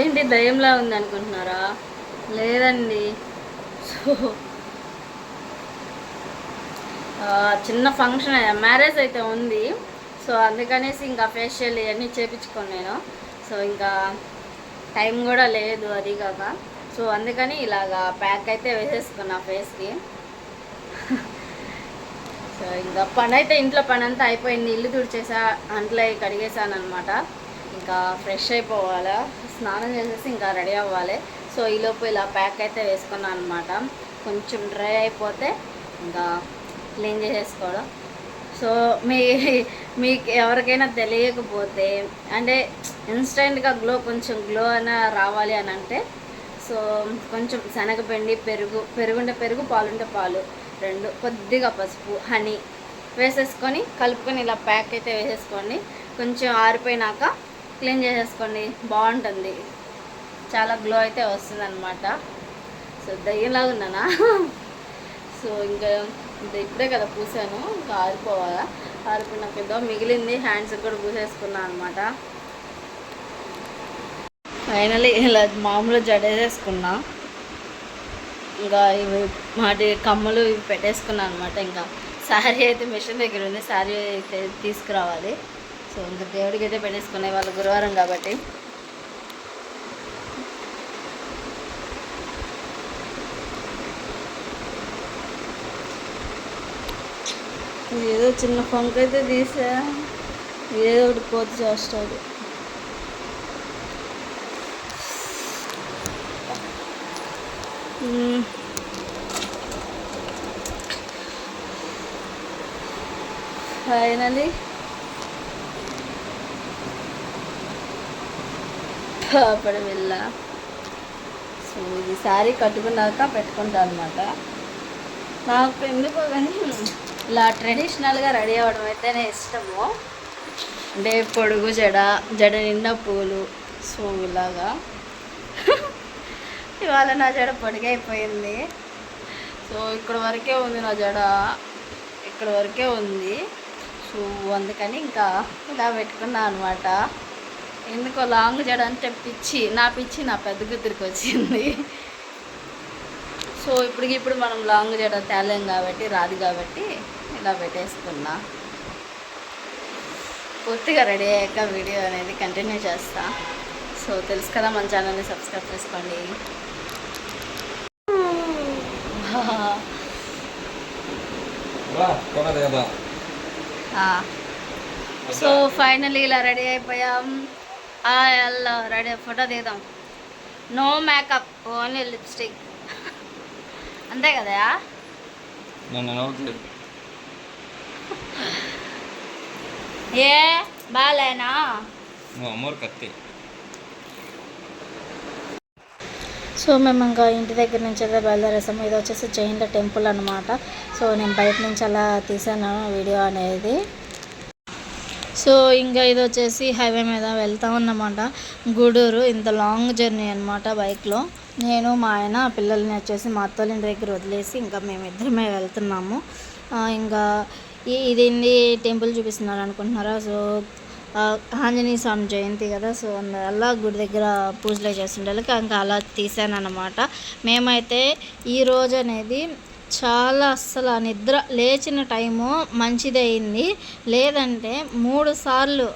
ఏంటి దయ్యంలా ఉంది అనుకుంటున్నారా? లేదండి. సో చిన్న ఫంక్షన్ మ్యారేజ్ అయితే ఉంది. సో అందుకనేసి ఇంకా ఫేషియల్ ఇవన్నీ చేపించుకోను నేను. సో ఇంకా టైం కూడా లేదు అది కాక. సో అందుకని ఇలాగా ప్యాక్ అయితే వేసేసుకున్నా ఫేస్కి. సో ఇంకా పని అయితే ఇంట్లో పని అంతా అయిపోయింది. ఇల్లు తుడిచేసా అంట్లో కడిగేసాను అనమాట ఇంకా ఫ్రెష్ అయిపోవాలా. స్నానం చేసేసి ఇంకా రెడీ అవ్వాలి. సో ఈలోపు ఇలా ప్యాక్ అయితే వేసుకున్నాను అనమాట కొంచెం డ్రై అయిపోతే ఇంకా క్లీన్ చేసేసుకోవడం. సో మీ మీకు ఎవరికైనా తెలియకపోతే అంటే ఇన్స్టెంట్గా గ్లో కొంచెం గ్లో అయినా రావాలి అని అంటే సో కొంచెం శనగపిండి పెరుగు పెరుగుంటే పెరుగు పాలుంటే పాలు. రెండు. కొద్దిగా పసుపు హనీ వేసేసుకొని కలుపుకొని ఇలా ప్యాక్ అయితే వేసేసుకోండి. కొంచెం ఆరిపోయినాక క్లీన్ చేసేసుకోండి. బాగుంటుంది. చాలా గ్లో అయితే వస్తుంది అనమాట సో దయ్యంలాగా ఉన్నానా? సో ఇంకా ఇంకా ఇప్పుడే కదా పూసాను. ఇంకా ఆరిపోవాలా? ఆరిపోయినాక ఏదో మిగిలింది హ్యాండ్స్ కూడా పూసేసుకున్నాను అనమాట ఫైనలీ ఇలా మామూలు జడేసేసుకున్నా. ఇంకా ఇవి వాటి కమ్మలు ఇవి పెట్టేసుకున్నాను అనమాట ఇంకా. శారీ అయితే మిషన్ దగ్గర ఉంది శారీ అయితే తీసుకురావాలి. సో ఇంకా దేవుడికి అయితే పెట్టేసుకునే వాళ్ళు గురువారం కాబట్టి. ఏదో చిన్న ఫంక్ అయితే తీసా. ఏదో ఒకటి పోతు చేస్తాడు. ఫైనలీ పాపడ వెళ్ళ సో ఇది శారీ కట్టుకున్నాక పెట్టుకుంటా అనమాట నాకు ఎందుకో కానీ ఇలా ట్రెడిషనల్గా రెడీ అవ్వడం అయితేనే ఇష్టము. అంటే పొడుగు జడ జడ నిండా పూలు. సో ఇలాగా. ఇవాళ నా జడ పొడిగైపోయింది. సో ఇక్కడ వరకే ఉంది నా జడ. ఇక్కడ వరకే ఉంది. సో అందుకని ఇంకా ఇలా పెట్టుకున్నా అనమాట ఎందుకో లాంగ్ జడ అంటే పిచ్చి నా పిచ్చి నా పెద్ద కూతురికి వచ్చింది. సో ఇప్పటికి ఇప్పుడు మనం లాంగ్ జడ తేలేం కాబట్టి రాదు కాబట్టి ఇలా పెట్టేసుకున్నా. పూర్తిగా రెడీ అయ్యాక వీడియో అనేది కంటిన్యూ చేస్తా. సో తెలుసు కదా మన ఛానల్ని సబ్స్క్రైబ్ చేసుకోండి. సో ఫైనలీ ఇలా రెడీ అయిపోయాం అలా రెడీ ఫోటో దిగుదాం నో మేకప్ ఓన్లీ లిప్స్టిక్ అంతే కదా నన్ను నవ్వుతుంది ఏ బాగాలేనా నువ్వు అమ్మోరు కత్తి సో మేము ఇంకా ఇంటి దగ్గర నుంచి అయితే బయలుదేరేసాము. ఇది వచ్చేసి జైన్ల టెంపుల్ అనమాట సో నేను బయట నుంచి అలా తీసాను వీడియో అనేది. సో ఇంకా ఇది వచ్చేసి హైవే మీద వెళ్తా ఉన్నమాట. గూడూరు ఇంత లాంగ్ జర్నీ అనమాట బైక్లో. నేను మా ఆయన పిల్లల్ని వచ్చేసి మా అత్తోళ్ళ ఇంటి దగ్గర వదిలేసి ఇంకా మేమిద్దరమే వెళ్తున్నాము. ఇంకా ఈ ఇదేంటి టెంపుల్ చూపిస్తున్నారు అనుకుంటున్నారా? సో ఆంజనేయ స్వామి జయంతి కదా సో అందువల్ల గుడి దగ్గర పూజలు చేస్తుండే ఇంకా అలా తీసాను అనమాట మేమైతే ఈ రోజు అనేది చాలా అస్సలు నిద్ర లేచిన టైము మంచిది అయింది. లేదంటే మూడు సార్లు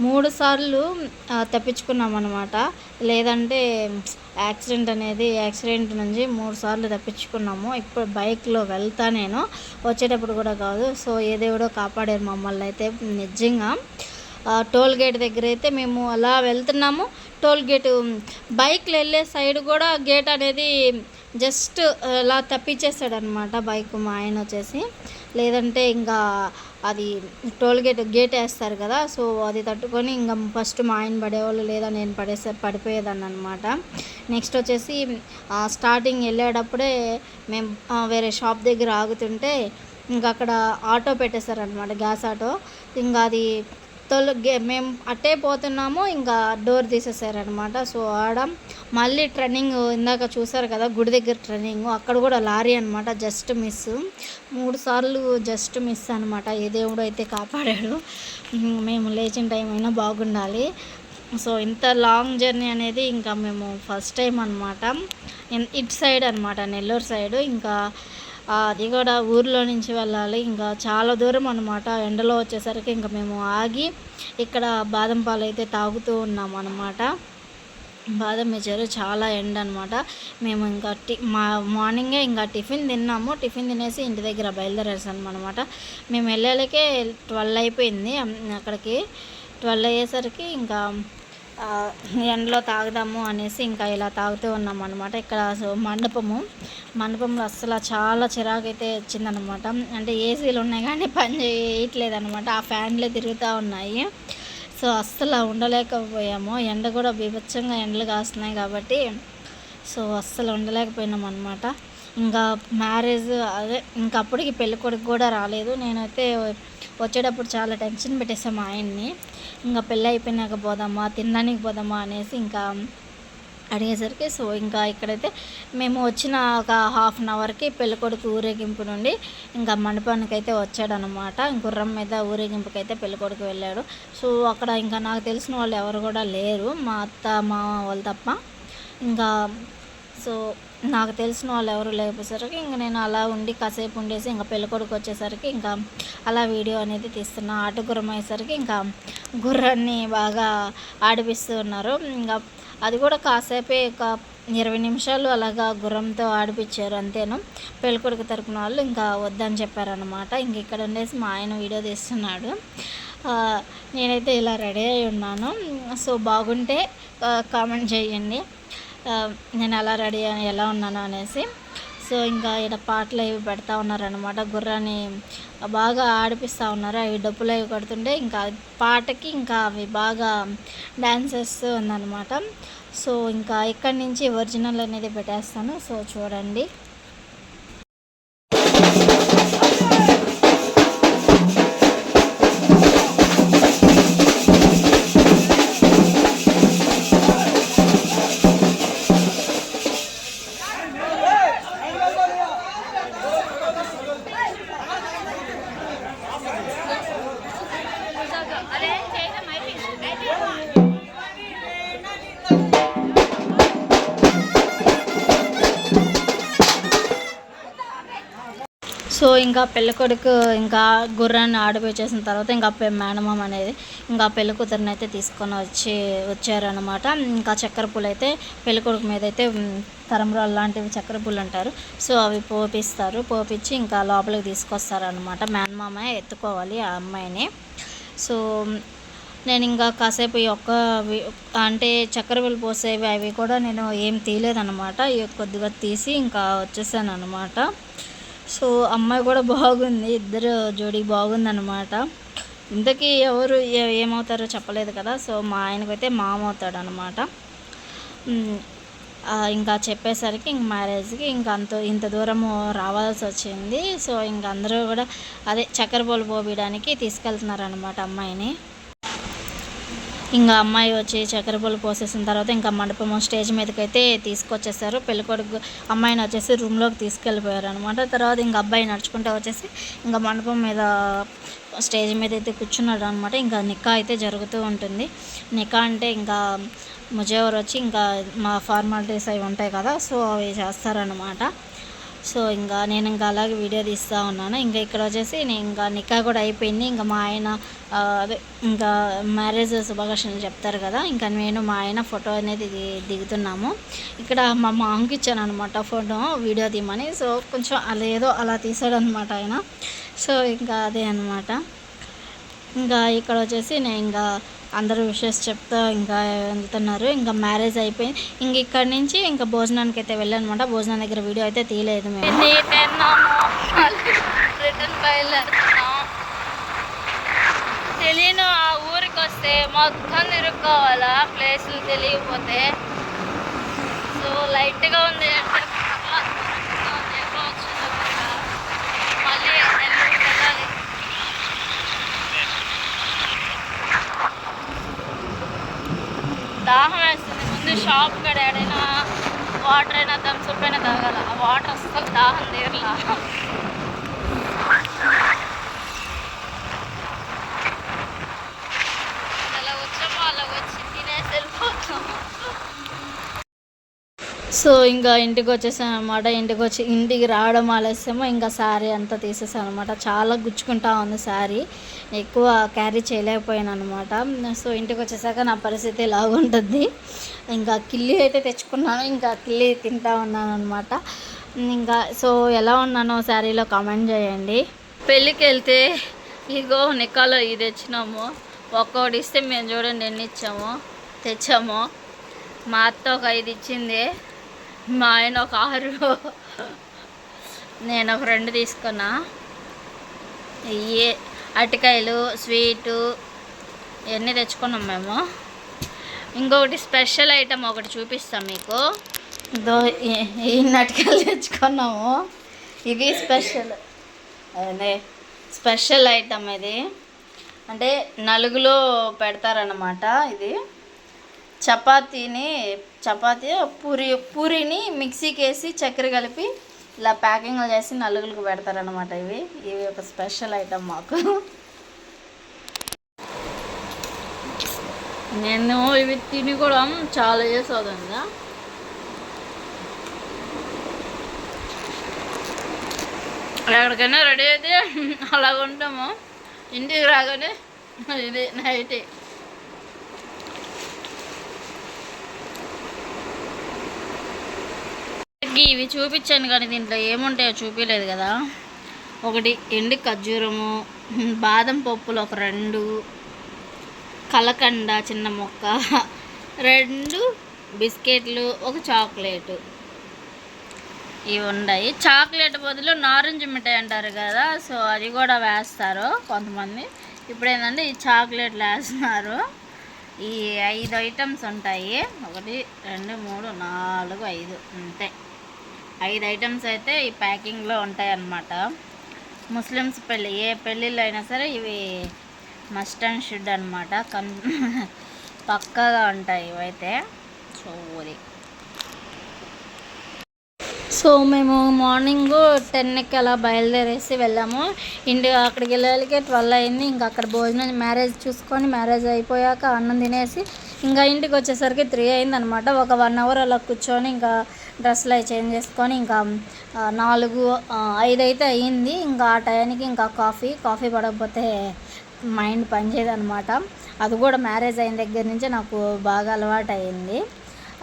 మూడు సార్లు తప్పించుకున్నామన్నమాట. అనమాట లేదంటే యాక్సిడెంట్ అనేది యాక్సిడెంట్ నుంచి మూడు సార్లు తప్పించుకున్నాము. ఇప్పుడు బైక్లో వెళ్తా నేను వచ్చేటప్పుడు కూడా కాదు. సో ఏ దేవుడో కాపాడారు మమ్మల్ని అయితే నిజంగా. టోల్ గేట్ దగ్గర అయితే మేము అలా వెళ్తున్నాము. టోల్ గేటు బైక్లు వెళ్ళే సైడ్ కూడా గేట్ అనేది జస్ట్ అలా తప్పించేసాడనమాట బైక్ మా ఆయన వచ్చేసి. లేదంటే ఇంకా అది టోల్ గేట్ గేట్ వేస్తారు కదా సో అది తట్టుకొని ఇంకా ఫస్ట్ మా ఆయన పడేవాళ్ళు లేదా నేను పడేసే పడిపోయేదాన్ని అనమాట నెక్స్ట్ వచ్చేసి స్టార్టింగ్ వెళ్ళేటప్పుడే మేము వేరే షాప్ దగ్గర ఆగుతుంటే ఇంకా అక్కడ ఆటో పెట్టేశారనమాట గ్యాస్ ఆటో. ఇంకా అది తొలగే మేము అట్టే పోతున్నాము ఇంకా డోర్ తీసేసారనమాట సో ఆడ మళ్ళీ ట్రన్నింగ్ ఇందాక చూసారు కదా గుడి దగ్గర ట్రన్నింగ్. అక్కడ కూడా లారీ అనమాట జస్ట్ మిస్. మూడు సార్లు జస్ట్ మిస్ అనమాట ఏ దేవుడు అయితే కాపాడాడు. మేము లేచిన టైం అయినా బాగుండాలి. సో ఇంత లాంగ్ జర్నీ అనేది ఇంకా మేము ఫస్ట్ టైం అనమాట ఇట్ సైడ్ అనమాట నెల్లూరు సైడ్. ఇంకా అది కూడా ఊర్లో నుంచి వెళ్ళాలి. ఇంకా చాలా దూరం అనమాట ఎండలో వచ్చేసరికి ఇంకా మేము ఆగి ఇక్కడ బాదం పాలు అయితే తాగుతూ ఉన్నాం అనమాట బాదం మిర్చారు చాలా ఎండ అనమాట మేము ఇంకా టి మా మార్నింగే ఇంకా టిఫిన్ తిన్నాము. టిఫిన్ తినేసి ఇంటి దగ్గర బయలుదేరేసాము అనమాట మేము వెళ్ళాలకే ట్వెల్వ్ అయిపోయింది. అక్కడికి ట్వెల్వ్ అయ్యేసరికి ఇంకా ఎండలో తాగుదాము అనేసి ఇంకా ఇలా తాగుతూ ఉన్నాం అనమాట ఇక్కడ సో మండపము మండపంలో అస్సలు చాలా చిరాకు అయితే వచ్చిందనమాట అంటే ఏసీలు ఉన్నాయి కానీ పని చేయట్లేదు అనమాట ఆ ఫ్యాన్లే తిరుగుతూ ఉన్నాయి. సో అస్సలు ఉండలేకపోయాము. ఎండ కూడా బీభత్సంగా ఎండలు కాస్తున్నాయి కాబట్టి సో అస్సలు ఉండలేకపోయినాం అనమాట ఇంకా మ్యారేజ్ అదే ఇంకా అప్పటికి పెళ్ళి కొడుకు కూడా రాలేదు. నేనైతే వచ్చేటప్పుడు చాలా టెన్షన్ పెట్టేసాం మా ఆయన్ని. ఇంకా పెళ్ళి అయిపోయినాక పోదామా తినడానికి పోదామా అనేసి ఇంకా అడిగేసరికి సో ఇంకా ఇక్కడైతే మేము వచ్చిన ఒక హాఫ్ అన్ అవర్కి పెళ్ళికొడుకు ఊరేగింపు నుండి ఇంకా మండపానికి అయితే వచ్చాడనమాట గుర్రం మీద ఊరేగింపుకి అయితే పెళ్ళికొడుకు వెళ్ళాడు. సో అక్కడ ఇంకా నాకు తెలిసిన వాళ్ళు ఎవరు కూడా లేరు. మా అత్త మా వాళ్ళు తప్ప. ఇంకా సో నాకు తెలిసిన వాళ్ళు ఎవరు లేకపోయేసరికి ఇంకా నేను అలా ఉండి కాసేపు ఉండేసి ఇంకా పెళ్ళికొడుకు వచ్చేసరికి ఇంకా అలా వీడియో అనేది తీస్తున్నా. ఆట గుర్రం అయ్యేసరికి ఇంకా గుర్రాన్ని బాగా ఆడిపిస్తూ ఉన్నారు. ఇంకా అది కూడా కాసేపే ఒక ఇరవై నిమిషాలు అలాగా గుర్రంతో ఆడిపించారు అంతేను. పెళ్ళికొడుకు తరపున వాళ్ళు ఇంకా వద్దని చెప్పారనమాట ఇంక ఇక్కడ ఉండేసి మా ఆయన వీడియో తీస్తున్నాడు. నేనైతే ఇలా రెడీ అయి ఉన్నాను. సో బాగుంటే కామెంట్ చేయండి. Um, నేను అలా రెడీ అని ఎలా ఉన్నాను అనేసి. సో ఇంకా ఇక్కడ పాటలు అవి పెడతా ఉన్నారనమాట గుర్రాన్ని బాగా ఆడిపిస్తూ ఉన్నారు. అవి డప్పులు అవి కొడుతుంటే ఇంకా పాటకి ఇంకా అవి బాగా డ్యాన్స్ చేస్తూ ఉందన్నమాట. సో ఇంకా ఇక్కడి నుంచి ఒరిజినల్ అనేది పెట్టేస్తాను. సో చూడండి. ఇంకా పెళ్ళికొడుకు ఇంకా గుర్రాన్ని ఆడిపించేసిన తర్వాత ఇంకా మేనమామ అనేది ఇంకా పెళ్ళికూతురుని అయితే తీసుకొని వచ్చి వచ్చారనమాట ఇంకా చక్కెర పూలు అయితే పెళ్ళికొడుకు మీద అయితే తరంరాలు లాంటివి చక్కెర పూలు అంటారు. సో అవి పోపిస్తారు. పోపించి ఇంకా లోపలికి తీసుకొస్తారనమాట మేనమామ ఎత్తుకోవాలి ఆ అమ్మాయిని. సో నేను ఇంకా కాసేపు ఈ ఒక్క అంటే చక్కెర పూలు పోసేవి అవి కూడా నేను ఏం తీయలేదన్నమాట. ఇవి కొద్దిగా తీసి ఇంకా వచ్చేసాను అనమాట సో అమ్మాయి కూడా బాగుంది. ఇద్దరు జోడీ బాగుందనమాట ఇంతకీ ఎవరు ఏమవుతారో చెప్పలేదు కదా. సో మా ఆయనకైతే మామ అవుతాడు అనమాట ఇంకా చెప్పేసరికి ఇంక మ్యారేజ్కి ఇంకా అంత ఇంత దూరము రావాల్సి వచ్చింది. సో ఇంక అందరూ కూడా అదే చక్కెర పోలు పోయడానికి తీసుకెళ్తున్నారు అనమాట అమ్మాయిని. ఇంకా అమ్మాయి వచ్చి చక్కెర పూలు పోసేసిన తర్వాత ఇంకా మండపం స్టేజ్ మీదకి అయితే తీసుకొచ్చేసారు. పెళ్ళికొడుకు అమ్మాయిని వచ్చేసి రూమ్లోకి తీసుకెళ్ళిపోయారు అనమాట తర్వాత ఇంకా అబ్బాయి నడుచుకుంటూ వచ్చేసి ఇంకా మండపం మీద స్టేజ్ మీద అయితే కూర్చున్నాడు అనమాట ఇంకా నికా అయితే జరుగుతూ ఉంటుంది. నికా అంటే ఇంకా ముజేవర్ వచ్చి ఇంకా మా ఫార్మాలిటీస్ అవి ఉంటాయి కదా సో అవి చేస్తారనమాట సో ఇంకా నేను ఇంకా అలాగే వీడియో తీస్తూ ఉన్నాను. ఇంకా ఇక్కడ వచ్చేసి నేను ఇంకా నికా కూడా అయిపోయింది. ఇంకా మా ఆయన అదే ఇంకా మ్యారేజ్ శుభాకాంక్షలు చెప్తారు కదా. ఇంకా నేను మా ఆయన ఫోటో అనేది దిగుతున్నాము. ఇక్కడ మా మామకి ఇచ్చాను అనమాట ఫోటో వీడియో తీయమని. సో కొంచెం అలా ఏదో అలా తీసాడు అనమాట ఆయన. సో ఇంకా అదే అనమాట ఇంకా ఇక్కడ వచ్చేసి నేను ఇంకా అందరూ విషెస్ చెప్తా ఇంకా వెళ్తున్నారు ఇంకా మ్యారేజ్ అయిపోయింది. ఇంక ఇక్కడ నుంచి ఇంకా భోజనానికి అయితే వెళ్ళానమాట. భోజనం దగ్గర వీడియో అయితే తీయలేదు మేము. తెలియను ఆ ఊరికి వస్తే మొత్తం తిరుక్కోవాలా? ప్లేసులు తెలియకపోతే. సో లైట్గా ఉంది. అంటే పర్వాలేదు, ఉంది, ఎక్కువ వచ్చింది కదా. మళ్ళీ నెల్లూరుకి వెళ్ళాలి దాహం వేస్తుంది ముందు షాప్ కాడ ఏడైనా వాటర్ అయినా థమ్స్అప్ అయినా తాగాల. ఆ వాటర్ అస్సలు దాహం తీరలా అలా వచ్చామో అలా వచ్చి తినేసి వెళ్ళిపోతాము సో ఇంకా ఇంటికి వచ్చేసాను అనమాట ఇంటికి వచ్చి ఇంటికి రావడం ఆలస్యమో. ఇంకా శారీ అంతా తీసేసాను అనమాట చాలా గుచ్చుకుంటా ఉంది శారీ. ఎక్కువ క్యారీ చేయలేకపోయాను అనమాట సో ఇంటికి వచ్చేసాక నా పరిస్థితి ఇలాగుంటుంది ఇంకా కిల్లి అయితే తెచ్చుకున్నాను. ఇంకా కిల్లి తింటా ఉన్నాను అనమాట ఇంకా సో ఎలా ఉన్నానో శారీలో కామెంట్ చేయండి. పెళ్ళికి వెళ్తే ఇగో నికాలో ఇది తెచ్చినాము. ఒక్కొక్కటి ఇస్తే మేము చూడండి ఎన్ని ఇచ్చాము. తెచ్చాము. మా అత్త ఒక ఐదు ఇచ్చింది. మా ఆయన ఒక ఆరు. నేను ఒక రెండు తీసుకున్నా. ఇవి అరటికాయలు స్వీటు ఇవన్నీ తెచ్చుకున్నాం మేము. ఇంకొకటి స్పెషల్ ఐటమ్ ఒకటి చూపిస్తాం మీకు. దో ఇన్ని అటికాయలు తెచ్చుకున్నాము. ఇది స్పెషల్. అదే స్పెషల్ ఐటమ్ ఇది. అంటే నలుగులో పెడతారన్నమాట ఇది. చపాతీని చపాతీ పూరి పూరిని మిక్సీకి వేసి చక్కెర కలిపి ఇలా ప్యాకింగ్ చేసి నలుగులకు పెడతారనమాట ఇవి. ఇవి ఒక స్పెషల్ ఐటమ్ మాకు. నేను ఇవి తిని కూడా చాలా చేసి ఎక్కడికైనా రెడీ అయితే అలాగ ఉంటాము ఇంటికి రాగానే ఇది నైట్. ఇవి చూపించాను కానీ దీంట్లో ఏముంటాయో చూపించలేదు కదా. ఒకటి ఎండి ఖర్జూరము బాదం పప్పులు ఒక రెండు కలకండ చిన్న మొక్క రెండు బిస్కెట్లు ఒక చాక్లెట్. ఇవి ఉన్నాయి. చాక్లెట్ బదులు నారింజ మిఠాయి అంటారు కదా సో అది కూడా వేస్తారు కొంతమంది. ఇప్పుడు ఏంటంటే ఈ చాక్లెట్లు వేస్తున్నారు. ఈ ఐదు ఐటమ్స్ ఉంటాయి. ఒకటి రెండు మూడు నాలుగు ఐదు. అంతే. ఐదు ఐటమ్స్ అయితే ఈ ప్యాకింగ్లో ఉంటాయి అన్నమాట ముస్లిమ్స్ పెళ్ళి ఏ పెళ్ళిళ్ళు అయినా సరే ఇవి మస్ట్ అండ్ షుడ్ అనమాట కన్ పక్కాగా ఉంటాయి ఇవైతే. సో అది సో మేము మార్నింగ్ టెన్కి అలా బయలుదేరేసి వెళ్ళాము. ఇంటి అక్కడికి వెళ్ళేళ్ళకే ట్వెల్వ్ అయింది. ఇంకా అక్కడ భోజనం మ్యారేజ్ చూసుకొని మ్యారేజ్ అయిపోయాక అన్నం తినేసి ఇంకా ఇంటికి వచ్చేసరికి త్రీ అయింది అనమాట ఒక వన్ అవర్ అలా కూర్చొని ఇంకా డ్రెస్సులు అవి చేంజ్ చేసుకొని ఇంకా నాలుగు ఐదు అయితే అయ్యింది. ఇంకా ఆ టైంకి ఇంకా కాఫీ కాఫీ పడకపోతే మైండ్ పనిచేయదనమాట అది కూడా మ్యారేజ్ అయిన దగ్గర నుంచే నాకు బాగా అలవాటు అయింది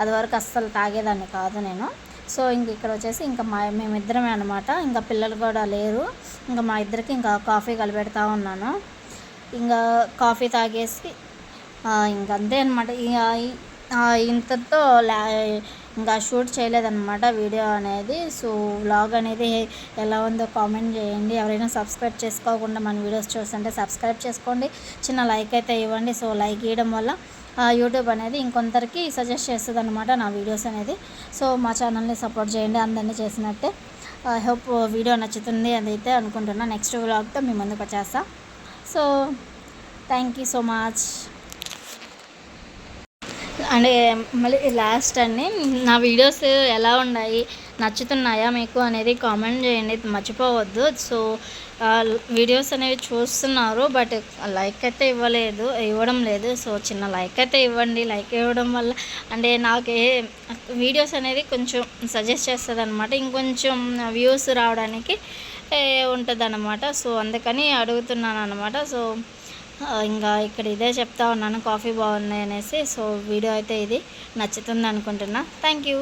అది వరకు అస్సలు తాగేదాన్ని కాదు నేను. సో ఇంక ఇక్కడ వచ్చేసి ఇంకా మా మేమిద్దరమే అనమాట ఇంకా పిల్లలు కూడా లేరు. ఇంకా మా ఇద్దరికి ఇంకా కాఫీ కలిపెడతా ఉన్నాను. ఇంకా కాఫీ తాగేసి ఇంకంతే ఇంక అంతే అనమాట ఇంతతో లా ఇంకా షూట్ చేయలేదన్నమాట వీడియో అనేది. సో వ్లాగ్ అనేది ఎలా ఉందో కామెంట్ చేయండి. ఎవరైనా సబ్స్క్రైబ్ చేసుకోకుండా మన వీడియోస్ చూస్తుంటే సబ్స్క్రైబ్ చేసుకోండి. చిన్న లైక్ అయితే ఇవ్వండి. సో లైక్ ఇవ్వడం వల్ల యూట్యూబ్ అనేది ఇంకొందరికి సజెస్ట్ చేస్తుంది అనమాట నా వీడియోస్ అనేది. సో మా ఛానల్ని సపోర్ట్ చేయండి. అందరినీ చేసినట్టే. ఐ హోప్ వీడియో నచ్చుతుంది అదైతే అనుకుంటున్నా. నెక్స్ట్ వ్లాగ్తో మీ ముందుకు వచ్చేస్తా. So thank you so much. అంటే మళ్ళీ లాస్ట్ అండి నా వీడియోస్ ఎలా ఉన్నాయి నచ్చుతున్నాయా మీకు అనేది కామెంట్ చేయండి మర్చిపోవద్దు. సో వీడియోస్ అనేవి చూస్తున్నారు బట్ లైక్ అయితే ఇవ్వలేదు ఇవ్వడం లేదు. సో చిన్న లైక్ అయితే ఇవ్వండి. లైక్ ఇవ్వడం వల్ల అంటే నాకు ఏ వీడియోస్ అనేది కొంచెం సజెస్ట్ చేస్తుంది అనమాట ఇంకొంచెం వ్యూస్ రావడానికి ఉంటుంది అనమాట సో అందుకని అడుగుతున్నాను అనమాట సో ఇంకా ఇక్కడ ఇదే చెప్తా ఉన్నాను కాఫీ బాగున్నాయి అనేసి. సో వీడియో అయితే ఇది నచ్చుతుంది అనుకుంటున్నా. Thank you